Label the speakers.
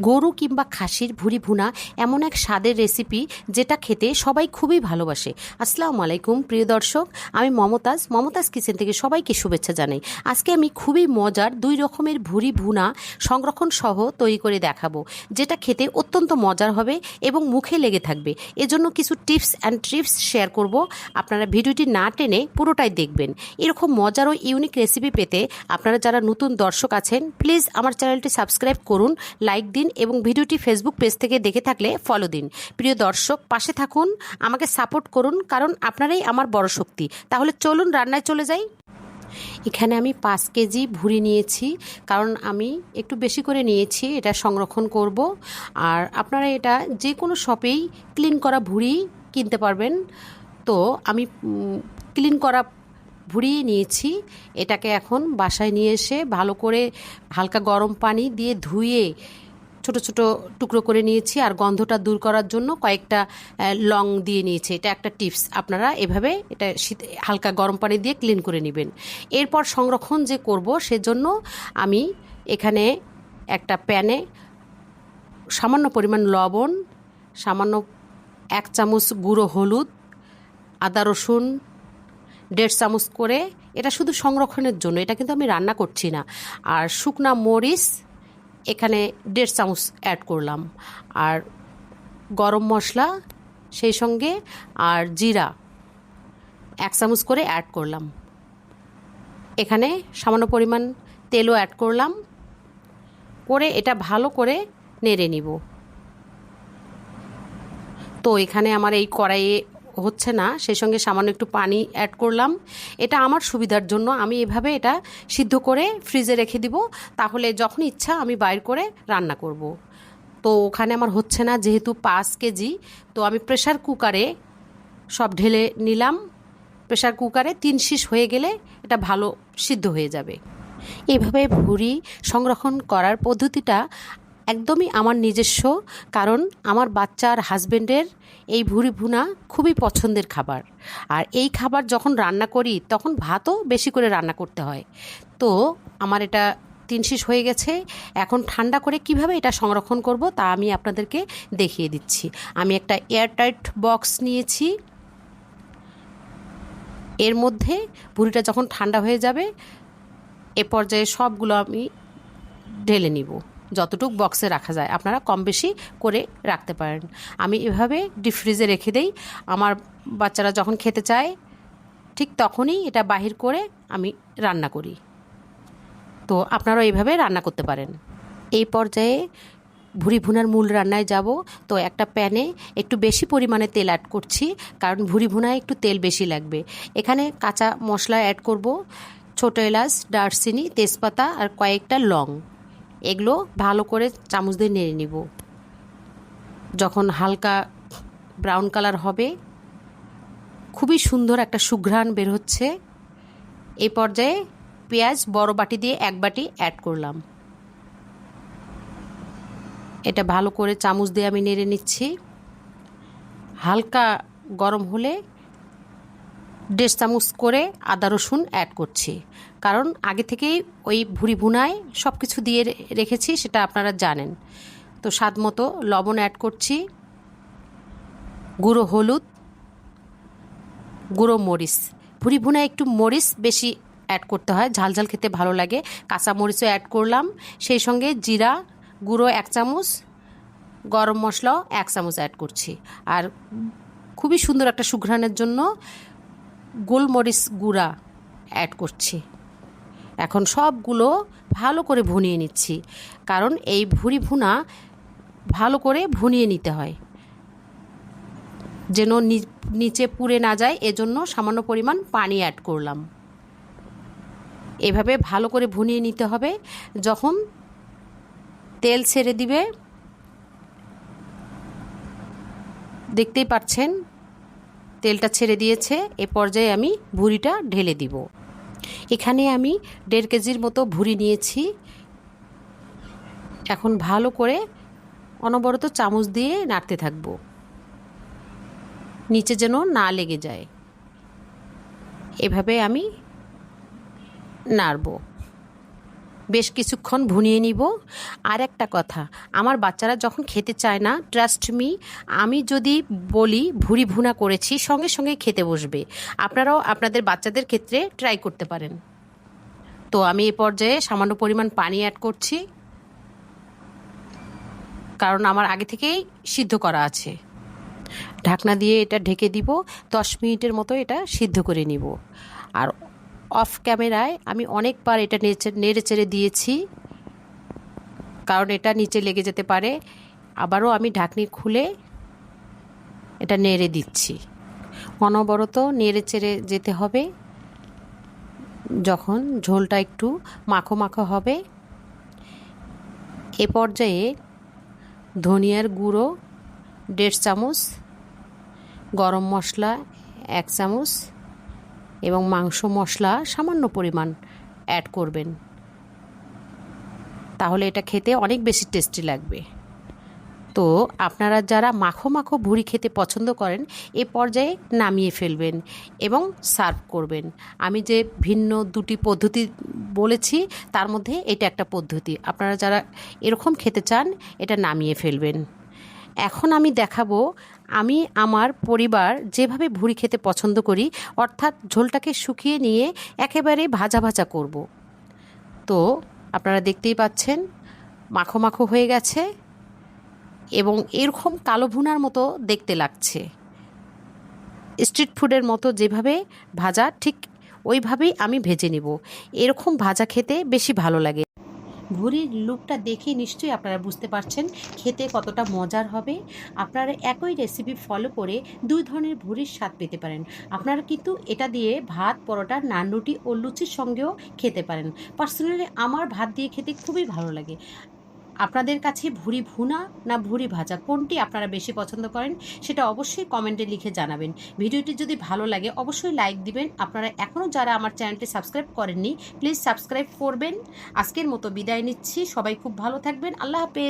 Speaker 1: গরু কিংবা খাসির ভুরি ভুনা এমন এক স্বাদের রেসিপি যেটা খেতে সবাই খুবই ভালোবাসে। আসসালামু আলাইকুম, প্রিয় দর্শক, আমি মমতাজ। মমতাজ কিচেন থেকে সবাইকে শুভেচ্ছা জানাই। আজকে আমি খুবই মজার দুই রকমের ভুরি ভুনা সংরক্ষণ সহ তৈরি করে দেখাবো, যেটা খেতে অত্যন্ত মজার হবে এবং মুখে লেগে থাকবে। এজন্য কিছু টিপস অ্যান্ড ট্রিপস শেয়ার করব। আপনারা ভিডিওটি না টেনে পুরোটাই দেখবেন। এরকম মজার ও ইউনিক রেসিপি পেতে আপনারা যারা নতুন দর্শক আছেন প্লিজ আমার চ্যানেলটি সাবস্ক্রাইব করুন লাইক দিন এবং ভিডিওটি ফেসবুক পেজ থেকে দেখে থাকলে ফলো দিন। প্রিয় দর্শক, পাশে থাকুন, আমাকে সাপোর্ট করুন, কারণ আপনারাই আমার বড় শক্তি। তাহলে চলুন, রান্নায় চলে যাই। এখানে আমি পাঁচ কেজি ভুড়ি নিয়েছি, কারণ আমি একটু বেশি করে নিয়েছি, এটা সংরক্ষণ করব। আর আপনারা এটা যে কোনো শপেই ক্লিন করা ভুড়ি কিনতে পারবেন। তো আমি ক্লিন করা ভুড়িয়ে নিয়েছি, এটাকে এখন বাসায় নিয়ে এসে ভালো করে হালকা গরম পানি দিয়ে ধুয়ে ছোট ছোট টুকরো করে নিয়েছি আর গন্ধটা দূর করার জন্য কয়েকটা লং দিয়ে নিয়েছি। এটা একটা টিপস। আপনারা এভাবে এটা শীত, হালকা গরম পানি দিয়ে ক্লিন করে নেবেন। এরপর সংরক্ষণ যে করব সেজন্য আমি এখানে একটা প্যানে সামান্য পরিমাণ লবণ, সামান্য এক চামচ গুঁড়ো হলুদ, আদা রসুন, দেড় চামচ করে, এটা শুধু সংরক্ষণের জন্য। এটা কিন্তু আমি রান্না করছি না। আর শুকনা মরিচ এখানে দেড় চামচ অ্যাড করলাম। আর গরম মশলা, সেই সঙ্গে আর জিরা এক চামচ করে অ্যাড করলাম। এখানে সামান্য পরিমাণ তেলও অ্যাড করলাম। করে এটা ভালো করে নেড়ে নিব। তো এখানে আমার এই কড়াইয়ে হচ্ছে না, সেই সঙ্গে সামান্য একটু পানি অ্যাড করলাম। এটা আমার সুবিধার জন্য আমি এভাবে এটা সিদ্ধ করে ফ্রিজে রেখে দিব, তাহলে যখন ইচ্ছা আমি বাইর করে রান্না করব। তো ওখানে আমার হচ্ছে না, যেহেতু পাঁচ কেজি, তো আমি প্রেশার কুকারে সব ঢেলে নিলাম। প্রেশার কুকারে তিন শীষ হয়ে গেলে এটা ভালো সিদ্ধ হয়ে যাবে। এভাবে ভুড়ি সংরক্ষণ করার পদ্ধতিটা একদমই আমার নিজস্ব, কারণ আমার বাচ্চার হাজব্যান্ডের এই ভুড়ি ভুনা খুবই পছন্দের খাবার। আর এই খাবার যখন রান্না করি, তখন ভাতও বেশি করে রান্না করতে হয়। তো আমার এটা তিন শীষ হয়ে গেছে। এখন ঠান্ডা করে কীভাবে এটা সংরক্ষণ করব, তা আমি আপনাদেরকে দেখিয়ে দিচ্ছি। আমি একটা এয়ারটাইট বক্স নিয়েছি। এর মধ্যে ভুড়িটা যখন ঠান্ডা হয়ে যাবে, এ পর্যায়ে সবগুলো আমি ঢেলে নিব। যতটুক বক্সে রাখা যায়, আপনারা কম বেশি করে রাখতে পারেন। আমি এভাবে ডিপ ফ্রিজে রেখে দেই। আমার বাচ্চারা যখন খেতে চায়, ঠিক তখনই এটা বাহির করে আমি রান্না করি। তো আপনারাও এইভাবে রান্না করতে পারেন। এই পর্যায়ে ভুড়ি ভুনার মূল রান্নায় যাব। তো একটা প্যানে একটু বেশি পরিমাণে তেল অ্যাড করছি, কারণ ভুড়ি ভুনায় একটু তেল বেশি লাগবে। এখানে কাঁচা মশলা অ্যাড করব, ছোটো এলাচ, দারচিনি, তেজপাতা আর কয়েকটা লং। এগুলো ভালো করে চামচ দিয়ে নেড়ে নিব। যখন হালকা ব্রাউন কালার হবে, খুবই সুন্দর একটা সুঘ্রাণ বের হচ্ছে। এই পর্যায়ে পেঁয়াজ বড় বাটি দিয়ে এক বাটি অ্যাড করলাম। এটা ভালো করে চামচ দিয়ে আমি নেড়ে নিচ্ছি। হালকা গরম হলে দেড় চামচ করে আদা রসুন অ্যাড করছি। কারণ আগে থেকেই ওই ভুড়ি ভুনায় সব কিছু দিয়ে রেখেছি, সেটা আপনারা জানেন। তো স্বাদ মতো লবণ অ্যাড করছি। গুঁড়ো হলুদ, গুঁড়ো মরিচ। ভুড়ি ভুনায় একটু মরিচ বেশি অ্যাড করতে হয়, ঝাল ঝাল খেতে ভালো লাগে। কাঁচা মরিচও অ্যাড করলাম। সেই সঙ্গে জিরা, গুঁড়ো এক চামচ, গরম মশলাও এক চামচ অ্যাড করছি। আর খুবই সুন্দর একটা সুঘ্রাণের জন্য গোলমরিচ গুঁড়া অ্যাড করছি। এখন সবগুলো ভালো করে ভুনিয়ে নিচ্ছি, কারণ এই ভুড়ি ভুনা ভালো করে ভুনিয়ে নিতে হয়। যেন নিচে পুড়ে না যায়, এজন্য সামান্য পরিমাণ পানি অ্যাড করলাম। এভাবে ভালো করে ভুনিয়ে নিতে হবে, যখন তেল ছেড়ে দিবে, দেখতেই পাচ্ছেন তেলটা ছেড়ে দিয়েছে, এ পর্যায়ে আমি ভুড়িটা ঢেলে দিব। এখানে আমি দেড় কেজির মতো ভুড়ি নিয়েছি। এখন ভালো করে অনবরত চামচ দিয়ে নাড়তে থাকব। নিচে যেন না লেগে যায়। এভাবে আমি নাড়ব। বেশ কিছুক্ষণ ভুনিয়ে নিব। আর একটা কথা, আমার বাচ্চারা যখন খেতে চায় না ট্রাস্ট মি আমি যদি বলি ভুরি ভুনা করেছি, সঙ্গে সঙ্গে খেতে বসবে। আপনারাও আপনাদের বাচ্চাদের ক্ষেত্রে ট্রাই করতে পারেন। তো আমি এ পর্যায়ে সামান্য পরিমাণ পানি অ্যাড করছি। কারণ আমার আগে থেকেই সিদ্ধ করা আছে। ঢাকনা দিয়ে এটা ঢেকে দিব, দশ মিনিটের মতো এটা সিদ্ধ করে নিব। আর অফ ক্যামেরায় আমি অনেকবার এটা নেড়ে নেড়ে চেড়ে দিয়েছি। কারণ এটা নিচে লেগে যেতে পারে। আবারও আমি ঢাকনি খুলে এটা নেড়ে দিচ্ছি। অনবরত নেড়ে চেড়ে যেতে হবে। যখন ঝোলটা একটু মাখো মাখো হবে, এ পর্যায়ে ধনিয়ার গুঁড়ো, দেড় চামচ, গরম মশলা, এক চামচ এবং মাংস, মশলা, সামান্য পরিমাণ অ্যাড করবেন। তাহলে এটা খেতে অনেক বেশি টেস্টি লাগবে। তো আপনারা যারা মাখো মাখো ভুড়ি খেতে পছন্দ করেন, এ পর্যায়ে নামিয়ে ফেলবেন এবং সার্ভ করবেন। আমি যে ভিন্ন দুটি পদ্ধতি বলেছি, তার মধ্যে এটা একটা পদ্ধতি। আপনারা যারা এরকম খেতে চান, এটা নামিয়ে ফেলবেন। এখন আমি দেখাবো আমি আমার পরিবার যেভাবে ভুড়ি খেতে পছন্দ করি, অর্থাৎ ঝোলটাকে শুকিয়ে নিয়ে একেবারে ভাজা ভাজা করব। তো আপনারা দেখতেই পাচ্ছেন, মাখো মাখো হয়ে গেছে এবং এরকম কালো ভুনার মতো দেখতে লাগছে। স্ট্রিট ফুডের মতো যেভাবে ভাজা, ঠিক ওইভাবেই আমি ভেজে নিব। এরকম ভাজা খেতে বেশি ভালো লাগে। ভুরির লুকটা দেখে নিশ্চয়ই আপনারা বুঝতে পারছেন খেতে কতটা মজার হবে। আপনারা একই রেসিপি ফলো করে দুই ধরনের ভুরির স্বাদ পেতে পারেন। আপনারা কিন্তু এটা দিয়ে ভাত, পরোটা, নান, রুটি ও লুচির সঙ্গেও খেতে পারেন। পার্সোনালি আমার ভাত দিয়ে খেতে খুবই ভালো লাগে। আপনাদের কাছে ভুরি ভুনা না ভুরি ভাজা? কোনটি আপনারা বেশি পছন্দ করেন? সেটা অবশ্যই কমেন্টে লিখে জানাবেন। ভিডিওটি যদি ভালো লাগে, অবশ্যই লাইক দিবেন। আপনারা এখনও যারা আমার চ্যানেলটি সাবস্ক্রাইব করেননি, প্লিজ সাবস্ক্রাইব করবেন। আজকের মতো বিদায় নিচ্ছি। সবাই খুব ভালো থাকবেন। আল্লাহ হাফেজ।